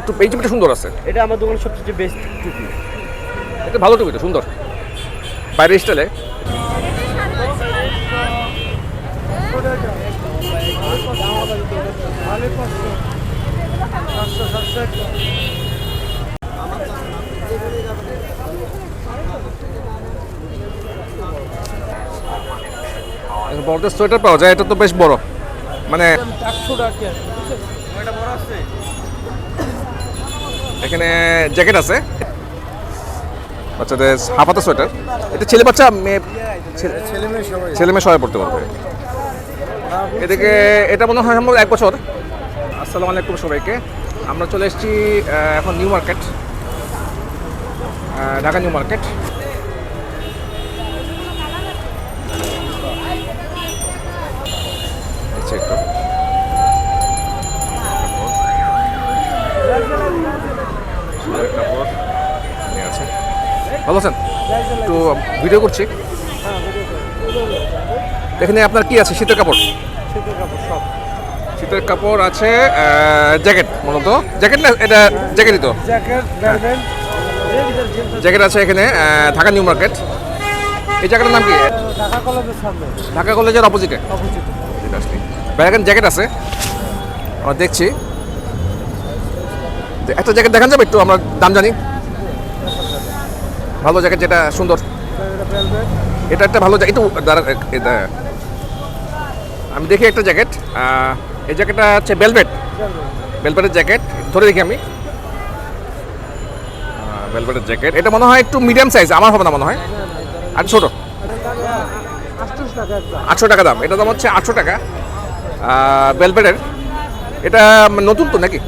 একটু এই টুপিটা সুন্দর আছে। এটা আমার দোকানের সবচেয়ে বেস্ট টুপি। এটা ভালো টুপিটা সুন্দর। বাইরের স্টাইলে? বড়দের সোয়েটার পাওয়া যায় এটা তো বেশ বড়। মানে এখানে জ্যাকেট আছে। বাচ্চাদের হাফাতা সোয়েটার। এটা ছেলে বাচ্চা মেয়ে ছেলে ছেলে মেয়ে সবাই। পড়তে পারবে। এদিকে এটা মনে হয় আমার এক বছর। আসসালামু আলাইকুম সবাইকে। আমরা চলে এসেছি এখন new market. Dhaka new market. আচ্ছা একটু। সুন্দর কাপড় এখানে আছে। ভালো আছেন? একটু ভিডিও করছি। এখানে আপনার কি আছে? শীতের কাপড়? শীতের কাপড় আছে জ্যাকেট মূলত। জ্যাকেট না এটা জ্যাকেটই তো? জ্যাকেট আছে। এখানে ঢাকা নিউ মার্কেট। এই জায়গাটার নাম কি? ঢাকা কলেজের সামনে। ঢাকা কলেজের অপোজিটে অপোজিট ব্যারাগান জ্যাকেট আছে। আমরা দেখছি। তো একটা জ্যাকেট দেখান যাবে একটু, আমরা দাম জানি। ভালো জ্যাকেট যেটা, সুন্দর। এটা একটা ভালো জ্যাকেট একটু আমি দেখি একটা জ্যাকেট এই জ্যাকেটটা হচ্ছে বেলভেট বেলভেটের জ্যাকেট, ধরে দেখি আমি। বেলভেটের জ্যাকেট। এটা মনে হয় একটু মিডিয়াম সাইজ আমার হবে না মনে হয়। আর ছোটো। আটশো টাকা দাম। এটা দাম হচ্ছে আটশো টাকা। বেলভেটের এটা নতুন তো নাকি?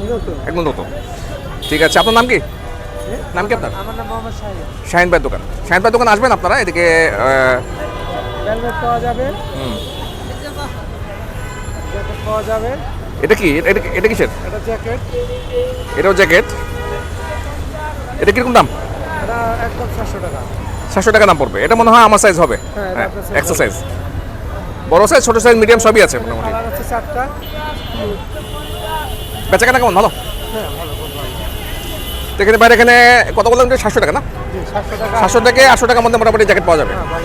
একদম নতুন। ঠিক আছে আপনার নাম কি? নাম কি আপনার? আমার নাম মোহাম্মদ শাহিন। শাহিন ভাইয়ের দোকান। শাহিন ভাইয়ের দোকান আসবেন আপনারা? এদিকে আহ, ভেলভেট পাওয়া যাবে। হুম। পাওয়া যাবে। এটা কি? এটা এটা কিসের? এটা জ্যাকেট এটাও জ্যাকেট এটা কীরকম দাম? এটা একদম সাতশো টাকা। সাতশো টাকা দাম পড়বে। এটা মনে হয় আমার সাইজ হবে। হ্যাঁ, এটা হ্যাঁ বড় সাইজ ছোট সাইজ মিডিয়াম সবই আছে মোটামুটি। কালার আছে চারটা। বেচা কেনা কেমন? ভালো? হ্যাঁ ভালো। এখানে বাইরে এখানে কত বললাম যে সাতশো টাকা না? সাতশো টাকা। থেকে আটশো টাকার মধ্যে মোটামুটি জ্যাকেট পাওয়া যাবে। হ্যাঁ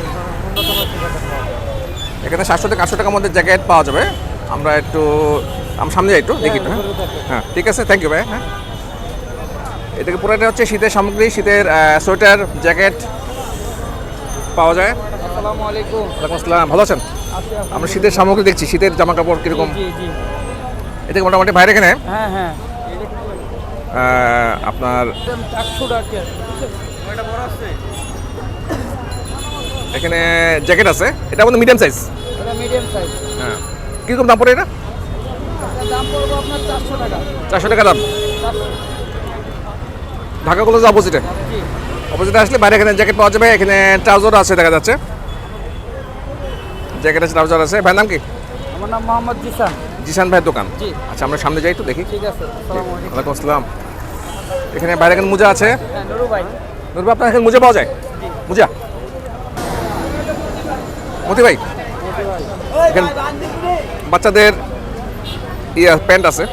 এখানে সাতশো থেকে আটশো টাকার মধ্যে জ্যাকেট পাওয়া যাবে। আমরা একটু আমরা সামনে যাই একটু দেখি একটু, হ্যাঁ? হ্যাঁ ঠিক আছে থ্যাংক ইউ ভাই হ্যাঁ? এদিকে পুরোটা হচ্ছে শীতের সামগ্রী শীতের সোয়েটার জ্যাকেট পাওয়া যায়। আসসালামু আলাইকুম। আসসালাম ভালো আছেন? আছি আছি। আমরা শীতের সামগ্রী দেখছি শীতের জামা কাপড় কীরকম? জি মোটামুটি বাইরে এখানে হ্যাঁ হ্যাঁ। আপনার এখানে জ্যাকেট আছে? এটা আমাদের মিডিয়াম সাইজ হ্যাঁ। কীরকম দাম পড়ে এটা? চারশো টাকা। দাম? ঢাকা কলেজ অপোজিটে অপোজিটে আসলে বাইরে এখানে জ্যাকেট পাওয়া যাবে। এখানে ট্রাউজার আছে দেখা যাচ্ছে। জ্যাকেট আছে ট্রাউজার আছে। ভাই নাম কি? আমার নাম মোহাম্মদ জিসান। জিশান ভাইয়ের দোকান? আচ্ছা আমরা সামনে যাই একটু দেখি। ঠিক আছে ওয়ালাইকুম আসসালাম। এখানে বাইরে এখানে মোজা আছে? হ্যাঁ নুরু ভাই। আপনার এখানে মোজা পাওয়া যায়? মোজা? মতি ভাই? এখানে বাচ্চাদের ইয়া প্যান্ট আছে।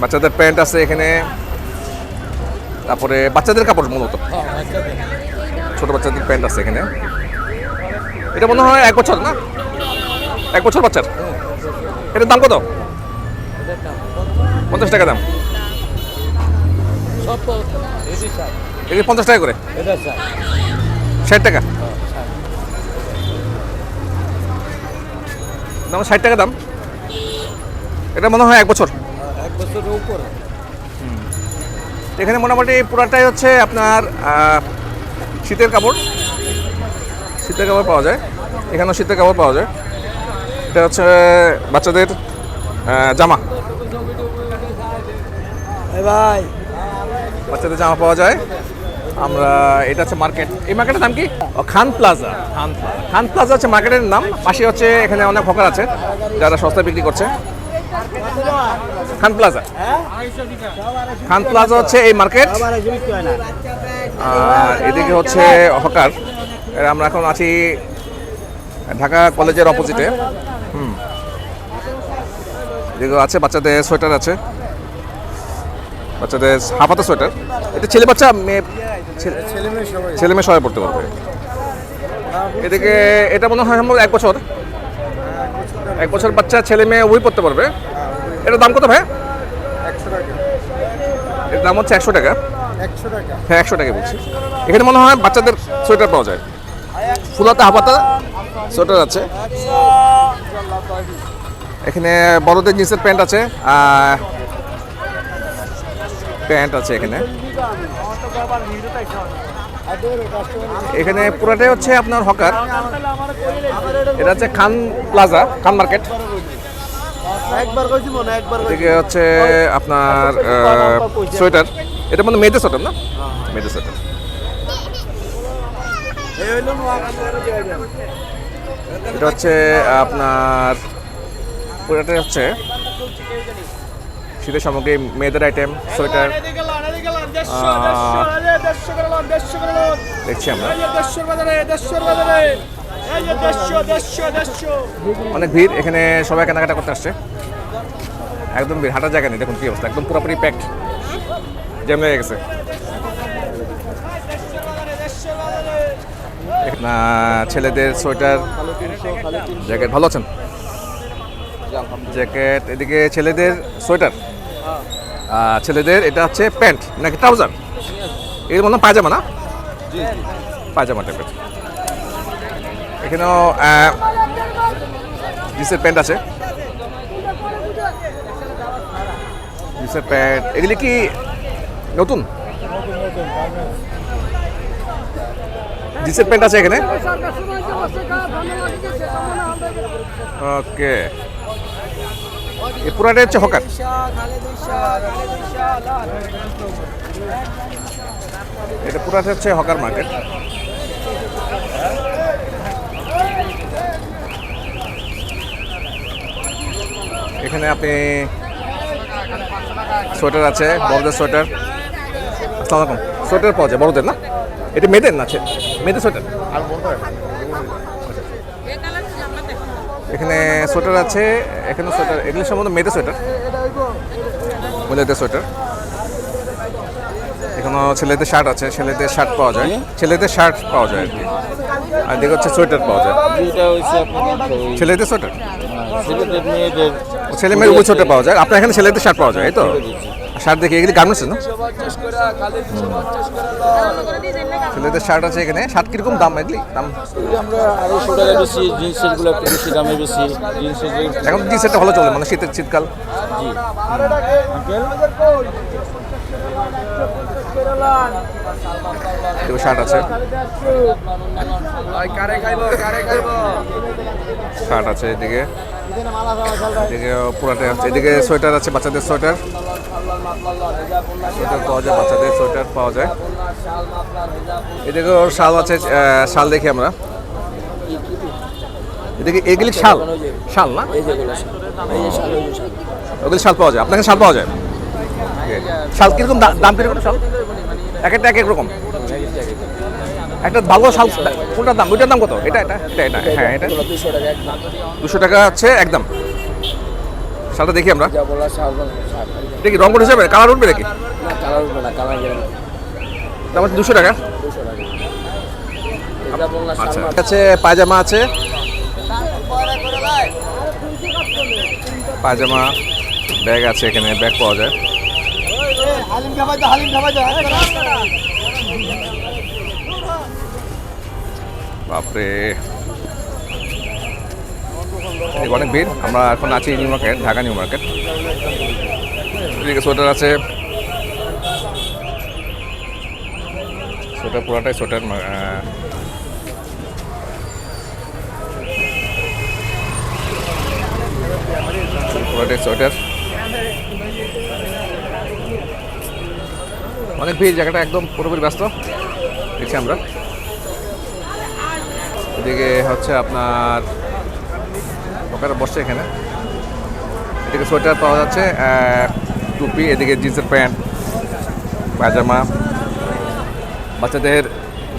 বাচ্চাদের প্যান্ট আছে এখানে। তারপরে বাচ্চাদের কাপড় মূলত। ছোট বাচ্চাদের প্যান্ট আছে এখানে। এটা মনে হয় এক বছর না? এক বছর বাচ্চার? এটার দাম কত? পঞ্চাশ টাকা দাম। এটা পঞ্চাশ টাকা করে? ষাট টাকা? দাম ষাট টাকা দাম। এটা মনে হয় এক বছর। এক বছরের উপরে। এখানে মোটামুটি পুরাটাই হচ্ছে আপনার শীতের কাপড়। শীতের কাপড় পাওয়া যায়। এখানেও শীতের কাপড় পাওয়া যায়। এটা হচ্ছে বাচ্চাদের জামা। ভাই। বাচ্চাদের জামা পাওয়া যায়। আমরা এটা হচ্ছে মার্কেট। এই মার্কেটের নাম কি? Khan plaza. Khan plaza. Khan plaza হচ্ছে মার্কেটের নাম। পাশে হচ্ছে এখানে অনেক হকার আছে যারা সস্তায় বিক্রি করছে। খান প্লাজা। খান প্লাজা হচ্ছে এই মার্কেট। আর এদিকে হচ্ছে হকার। আমরা এখন আছি ঢাকা কলেজের অপোজিটে হুম। এদিকে আছে বাচ্চাদের সোয়েটার আছে। বাচ্চাদের হাফাতা সোয়েটার। এটা ছেলে বাচ্চা মেয়ে ছেলে মেয়ে সবাই। পড়তে পারবে। এদিকে এটা মনে হয় সম্ভবত এক বছর। এক বছর বাচ্চা ছেলে মেয়ে উই পড়তে পারবে। এটার দাম কত ভাই? এর দাম হচ্ছে একশো টাকা। হ্যাঁ একশো টাকা বলছি। এখানে মনে হয় বাচ্চাদের সোয়েটার পাওয়া যায়। ফুলাতা হাফাতা সোয়েটার আছে। এখানে বড়দের জিন্সের প্যান্ট আছে প্যান্ট আছে এখানে। এখানে পুরাটাই হচ্ছে আপনার হকার। এটা হচ্ছে খান প্লাজা খান মার্কেট। এদিকে হচ্ছে আপনার সোয়েটার। এটা মানে মেয়েদের সোয়েটার না? মেয়েদের সোয়েটার। এটা হচ্ছে, আপনার, পুরোটাই হচ্ছে শীতের সামগ্রী, মেয়েদের আইটেম সোয়েটার দেখছি আমরা। অনেক ভিড়, এখানে সবাই কেনাকাটা করতে আসছে। একদম ভিড়, হাঁটার জায়গা নেই, দেখুন কি অবস্থা, একদম পুরোপুরি প্যাকড জ্যাম হয়ে গেছে। ছেলেদের সোয়েটার জ্যাকেট ভালো আছেন? জ্যাকেট এদিকে ছেলেদের সোয়েটার। ছেলেদের এটা হচ্ছে প্যান্ট নাকি ট্রাউজার? এর মনে হয় পায়জামা না? পায়জামা টাইপের এখানেও জিন্সের প্যান্ট আছে। জিন্সের প্যান্ট এগুলি কি নতুন? জিন্সের প্যান্ট আছে এখানে? ওকে পুরাটা হচ্ছে হকার। এটা পুরাটা হচ্ছে হকার মার্কেট এখানে আপনি সোয়েটার আছে, বড়দের সোয়েটার। আসসালামু সোয়েটার পাওয়া যায়, বড়দের না? এটা মেয়েদের না মেয়েদের সোয়েটার? এখানে সোয়েটার আছে এখানে সোয়েটার এগুলো সম্বন্ধে মেয়েদের সোয়েটার। মহিলাদের সোয়েটার। এখানেও ছেলেদের শার্ট আছে ছেলেদের শার্ট পাওয়া যায়। ছেলেদের শার্ট পাওয়া যায় আর কি। আর দেখে হচ্ছে সোয়েটার পাওয়া যায়। ছেলেদের সোয়েটার? মেয়েদের ও ছেলে মেয়ের উপর সোয়েটার পাওয়া যায়। আপনার এখানে ছেলেদের শার্ট পাওয়া যায় তো? শার্ট দেখি এগুলি গার্মেন্টস না? ছেলেদের শার্ট আছে এখানে। শার্ট কীরকম দাম এগুলি? দাম? আমরা আড়াইশো টাকা বেশি জিন্সেরগুলো একটু বেশি দামে বেশি জিন্সের এখন টি শার্টটা ভালো চলে? মানে শীতের শীতকাল। জি। শার্ট আছে। কারে খাইবো কারে খাইবো? শার্ট আছে এদিকে। এদিকে পুরাটা আছে। এদিকে সোয়েটার আছে বাচ্চাদের সোয়েটার। সোয়েটার পাওয়া যায় বাচ্চাদের সোয়েটার পাওয়া যায়। এদিকে ওর শাল আছে শাল দেখি আমরা। এদিকে এগুলি শাল। শাল না ওগুলি শাল পাওয়া যায়। আপনাকে শাল পাওয়া যায়? শাল কীরকম দাম কীরকম শাল? এক একটা এক এক রকম। একটা ভালো শাল কোনটার দাম? ওইটার দাম কত? এটা এটা এটা এটা হ্যাঁ এটা। দুশো টাকা হচ্ছে একদম শালটা দেখি আমরা। এটা কি রং কোড হিসাবে? কালার উঠবে নাকি? না কালার উঠবে না কালার গেলে দাম হচ্ছে দুশো টাকা। আচ্ছা। আছে পায়জামা আছে। পায়জামা ব্যাগ আছে এখানে ব্যাগ পাওয়া যায়। বাপরে। অনেক ভিড়। আমরা এখন আছি new market, Dhaka new market. এদিকে সোয়েটার আছে। সোয়েটার পুরাটাই সোয়েটার পুরাটাই সোয়েটার। অনেক ভিড়, জায়গাটা একদম পুরোপুরি ব্যস্ত। দেখছি আমরা। এদিকে হচ্ছে আপনার ওখানে বসছে এখানে। এদিকে সোয়েটার পাওয়া যাচ্ছে টুপি, এদিকে জিন্সের প্যান্ট, পায়জামা। বাচ্চাদের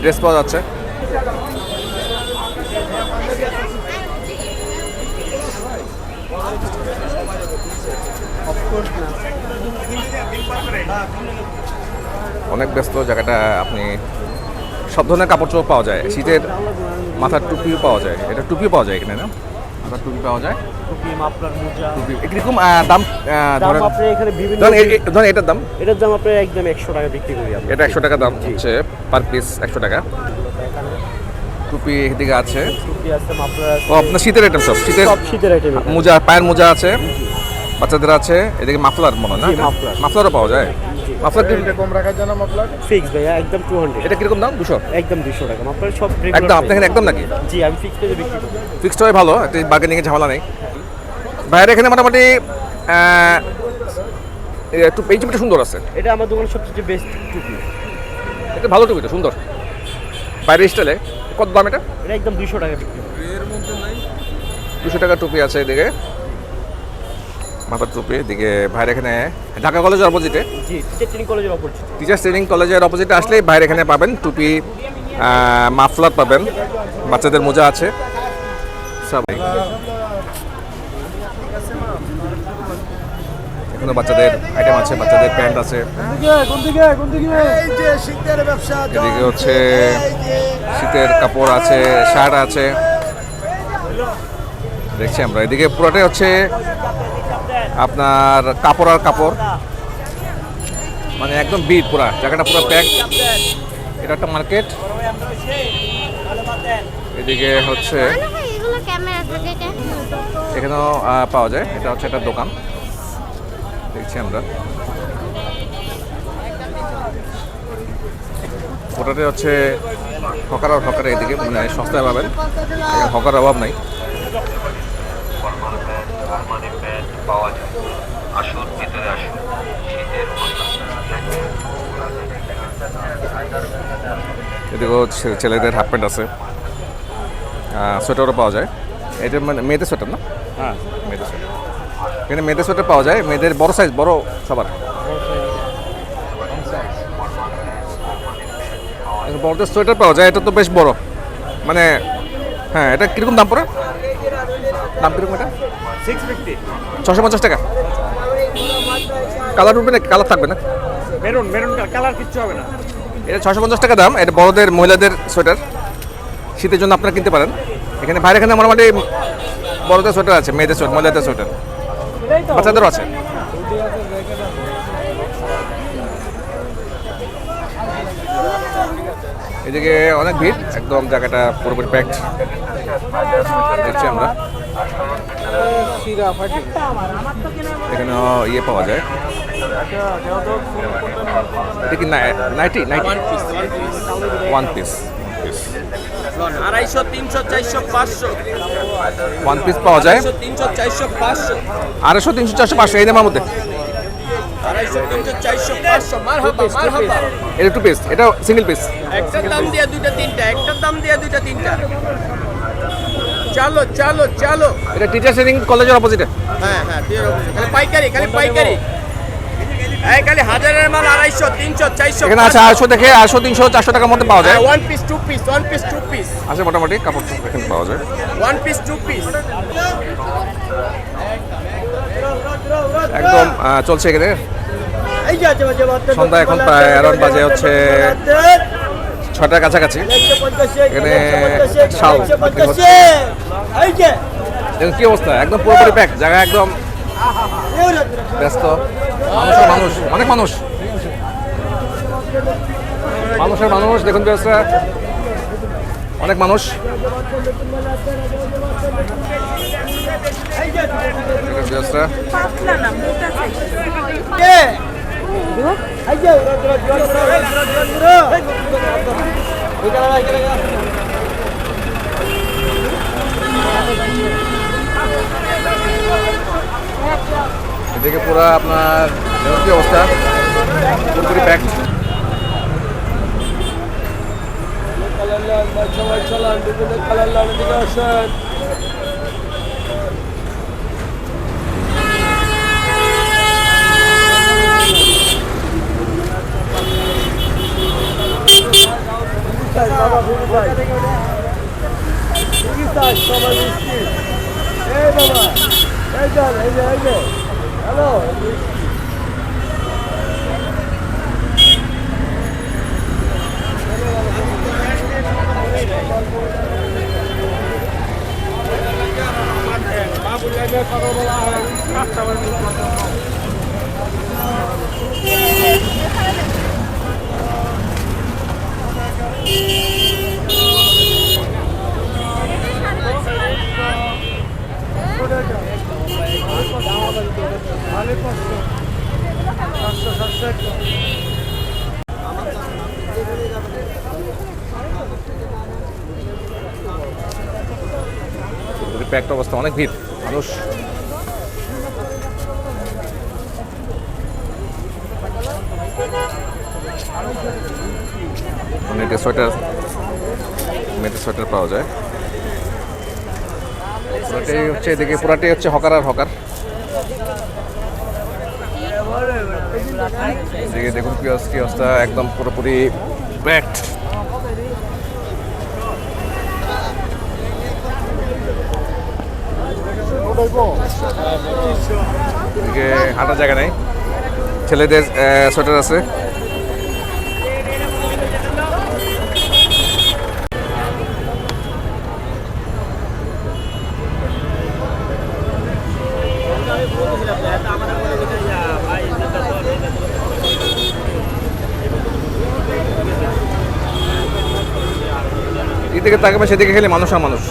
ড্রেস পাওয়া যাচ্ছে। অনেক ব্যস্ত, জায়গাটা আপনি সব ধরনের কাপড় চোপড় পাওয়া যায়। শীতের মাথার টুপিও পাওয়া যায়। এটা টুপিও পাওয়া যায় এখানে, না? মাথার টুপি পাওয়া যায়। টুপি মোজা। টুপি কীরকম আহ, দাম ধরেন আপনি এখানে বিভিন্ন ধরেন এটার দাম? এটার দাম আপনার একদম একশো টাকা বিক্রি করি আমরা। এটা একশো টাকা দাম হচ্ছে পার পিস একশো টাকা। টুপি এদিকে আছে। টুপি আছে মাফলার ও আপনার শীতের আইটেম সব শীতের সব শীতের আইটেম মোজা পায়ের মোজা আছে বাচ্চাদের আছে এদিকে মাফলার মনে হয় না? মাফলার। মাফলারও পাওয়া যায়? মাফলার কি- ফিক্স ভাইয়া একদম টু হান্ড্রেড এটা কীরকম দাম? দুশো? একদম দুশো টাকা। মাফলার সব একদম আপনার একদম নাকি? জি আমি ফিক্স পেজে বিক্রি করি। ফিক্সড হয় ভালো একটা বার্গেনিংয়ে ঝামেলা নেই। বাইরে এখানে মোটামুটি একটু টুপিটা সুন্দর আছে। এটা আমার দোকানের সবচেয়ে বেস্ট টুপি। এটা ভালো টুপিটা সুন্দর। বাইরের স্টাইলে কত দাম এটা? এটা একদম দুশো টাকা বিক্রি। করি দুশো টাকা টুপি আছে এদিকে। মাথার টুপি ভাইয়ের এখানে ঢাকা কলেজের অপোজিটে জি টিচার ট্রেনিং কলেজের অপরিচিত টিচার্স ট্রেনিং কলেজের অপোজিটে আসলে বাইরে এখানে পাবেন টুপি মাফলার পাবেন বাচ্চাদের মোজা আছে। সব এখানে বাচ্চাদের আইটেম আছে বাচ্চাদের প্যান্ট আছে। এদিকে হচ্ছে শীতের কাপড় আছে শার্ট আছে। দেখছি আমরা এদিকে পুরোটাই হচ্ছে আপনার কাপড় আর কাপড়। মানে একদম বিট পুরা, জায়গাটা পুরো প্যাক এটা একটা মার্কেট এদিকে হচ্ছে এখানেও পাওয়া যায়। এটা হচ্ছে একটা দোকান। দেখছি আমরা। ওটাতে হচ্ছে হকার আর হকার এদিকে মানে সস্তায় পাবেন। হকার অভাব নাই। এদিকেও ছে- ছেলেদের হাফ প্যান্ট আছে। সোয়েটারও পাওয়া যায়। এটা মানে মেয়েদের সোয়েটার না? হ্যাঁ। মেয়েদের সোয়েটার এখানে মেয়েদের সোয়েটার পাওয়া যায়। মেয়েদের বড় সাইজ বড় সবার। বড়দের সোয়েটার পাওয়া যায়। এটা তো বেশ বড়। মানে হ্যাঁ এটা কীরকম দাম পড়ে? দাম কীরকম এটা? সিক্স ফিফটি ছশো পঞ্চাশ টাকা। কালার উঠবে না কালার থাকবে না? মেরুন মেরুন কালার কিচ্ছু হবে না। এটা ছশো পঞ্চাশ টাকা দাম এটা বড়দের মহিলাদের সোয়েটার। শীতের জন্য আপনারা কিনতে পারেন। এখানে বাইরে এখানে মোটামুটি বড়দের সোয়েটার আছে মেয়েদের সোয়েটার মহিলাদের সোয়েটার। বাচ্চাদেরও আছে। এদিকে অনেক ভিড় একদম জায়গাটা পুরোপুরি প্যাকড দেখছি আমরা। এখানে ইয়ে পাওয়া যায়। এটা কি নাইটি নাইটি ওয়ান পিস আড়াইশো তিনশো চারশো পাঁচশো। ওয়ান পিস পাওয়া যায়। তিনশো চারশো পাঁচশো। আড়াইশো তিনশো চারশো পাঁচশো এই দামের মধ্যে। আড়াইশো তিনশো চারশো পাঁচশো। মার হাবা এটা টু পিস এটা সিঙ্গেল পিস একটার দাম দিয়ে দুইটা তিনটা। একটার দাম দিয়ে দুইটা তিনটা। চালো চালো চালো। এটা টিচার ট্রেনিং কলেজের অপোজিটে হ্যাঁ হ্যাঁ খালি পাইকারি খালি পাইকারি। এই খালি হাজারের মাল আড়াইশো তিনশো চারশো এখানে আছে আড়াইশো থেকে আড়াইশো তিনশো চারশো টাকার মধ্যে পাওয়া যায়। One piece two piece one piece two piece আছে মোটামুটি কাপড় এখানে পাওয়া যায়। ওয়ান পিস টু পিস একদম চলছে এখানে। সন্ধ্যা এখন প্রায় অ্যারাউন্ড বাজে হচ্ছে ছটার কাছাকাছি। এখানে শাল দেখুন কি অবস্থা? একদম পুরোপুরি প্যাক জায়গা একদম ব্যস্ত। মানুষের মানুষ অনেক মানুষ। মানুষের মানুষ দেখুন ব্যবস্থা অনেক মানুষ। ব্যবস্থা এদিকে পুরো আপনার কি অবস্থা। পুরোপুরি প্যাক সবাই চলান কালার লাগানোর দিকে আসেন। হ্যালো? বাবুলে কথা বলা হয়। প্যাকড অবস্থা অনেক ভিড়। মানুষ সোয়েটার নেটের সোয়েটার পাওয়া যায়। পুরাটাই হচ্ছে এদিকে, পুরাটাই হচ্ছে হকার আর হকার। এদিকে দেখুন অবস্থা- কি অবস্থা, একদম পুরোপুরি এদিকে হাঁটার জায়গা নেই। ছেলেদের সোয়েটার আছে। এদিকে তাকাবে সেদিকে খেলে মানুষ আর মানুষ।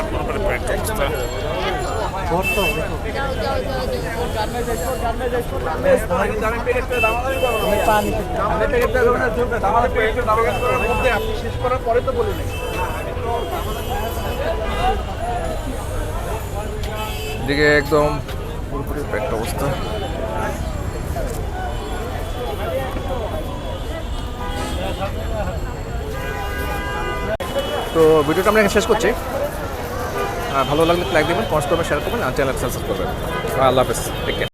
পুরোপুরি। এদিকে একদম পুরোপুরি প্যাকড অবস্থা তো ভিডিওটা আমরা শেষ করছি ভালো লাগলে লাইক দেবেন কমেন্ট করবেন শেয়ার করবেন, আর চ্যানেল সাবস্ক্রাইব করবেন। আল্লাহ হাফেজ টেক কেয়ার